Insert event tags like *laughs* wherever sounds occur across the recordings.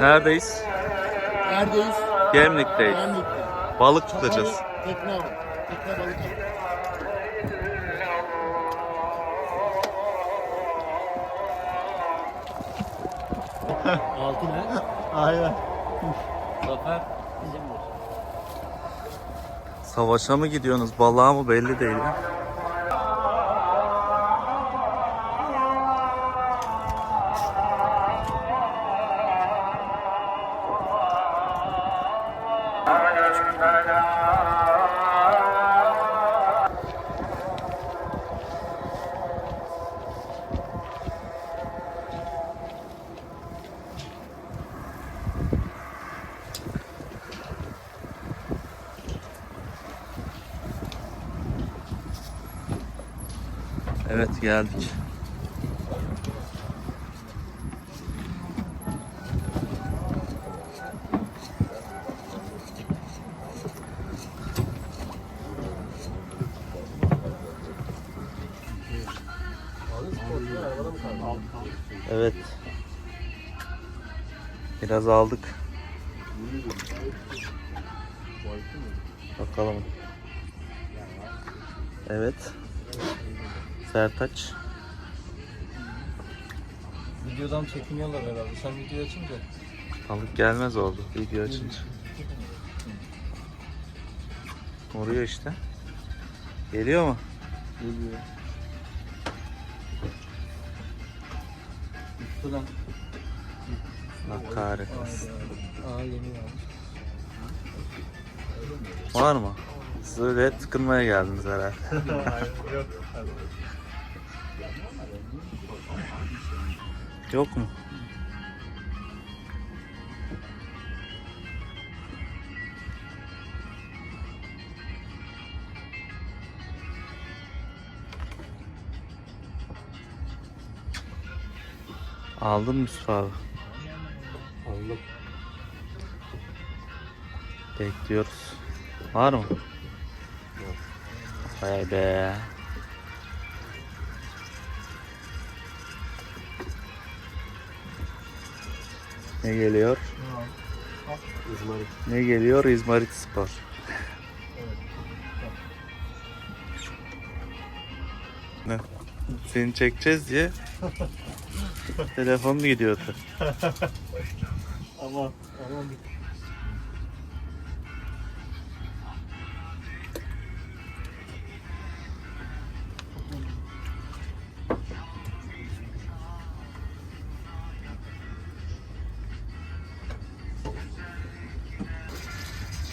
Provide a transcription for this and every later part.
Neredeyiz? Neredeyiz? Gemlik'teyiz. Gemlik'te. Balık tutacağız. Tekne avı. Tekne balık avı. Altı ne? Aynen. Zafer bizimdir. Savaşa mı gidiyorsunuz? Balığa mı belli değil. ya. Evet geldik. Evet. Biraz aldık. Bakalım. Evet. Sertaç. Videodan çekiniyorlar herhalde. Sen video açınca. Balık gelmez oldu video açınca. Vuruyor işte. Geliyor mu? Geliyor. Üstüden. Allah kahretmesin. Var mı? Siz öyle tıkınmaya geldiniz herhalde. *laughs* Yok mu? Aldın mı Yusuf abi? Aldım. Bekliyoruz. Var mı? Vay be. Ne geliyor? İzmarit. Ne geliyor? İzmarit Spor. Ne? Seni çekeceğiz diye *laughs* telefonun gidiyordu. Aman. Aman.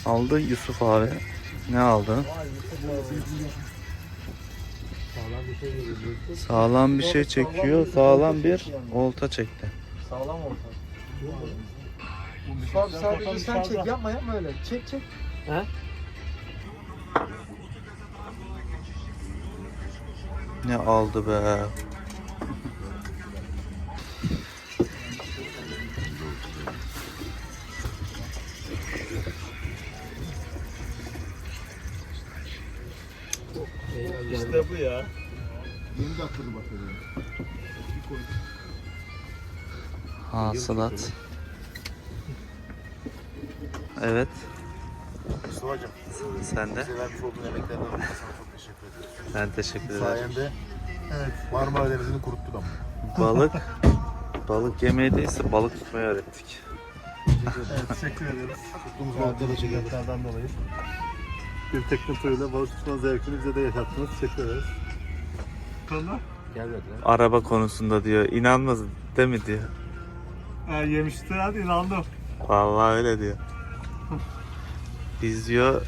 Aldı Yusuf abi. Ne aldı? Sağlam bir şey çekiyor. Sağlam bir olta çekti. Sağlam. Abi sadece sen çek yapma yapma öyle. Çek çek. He? Ne aldı be? İşte bu ya. 20 dakikadır bakıyorum. Hasılat. Evet. Mustafa'cığım, Sen de. bize vermiş olduğun emeklerden dolayı sana çok teşekkür ediyoruz. Ben teşekkür ederim. Sayende evet. Marmara Denizi'ni kuruttuk ama. Balık. Balık yemeği değilse balık tutmayı öğrettik. Evet, teşekkür ederiz. Tuttuğumuz. Emeklerden dolayı. Bir tekne turuyla balık tutma zevkini bize de yaşattınız. Teşekkür ederiz. Sonra? Gelmediler. Araba konusunda diyor. İnanmaz değil mi diyor. Ha, yemişti hadi inandım. Vallahi öyle diyor. *laughs* Biz diyor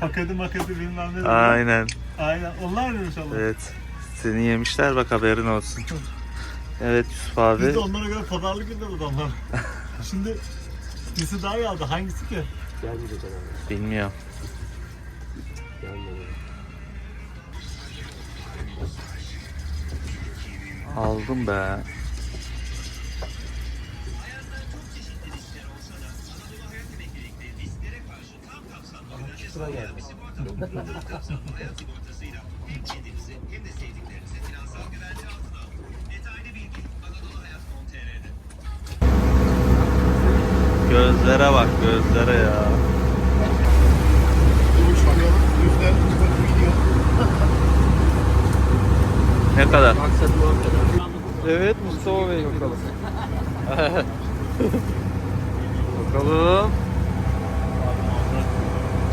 Paketi maketi bilmem ne. dedi. aynen. Aynen. Onlar demiş ama. Evet. Seni yemişler bak haberin olsun. *laughs* Evet Yusuf Biz abi. de onlara göre pazarlık ediyoruz onlar. *laughs* Şimdi birisi daha geldi. Hangisi ki? Gelmeyecek herhalde. Bilmiyorum. Gelmedi. Aldım be. Gözlere bak gözlere ya. Ne kadar? Evet Mustafa Bey bakalım. bakalım.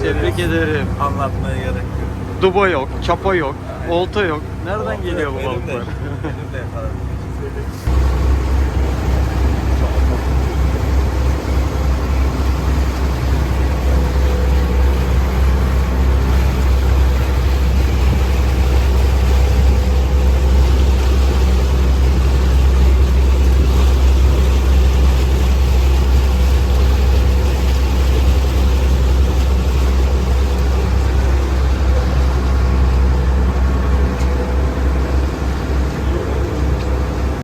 Tebrik ederim. Anlatmaya gerek yok. Duba yok, çapa yok, olta yok. Nereden geliyor bu balıklar? Elimle yakaladım.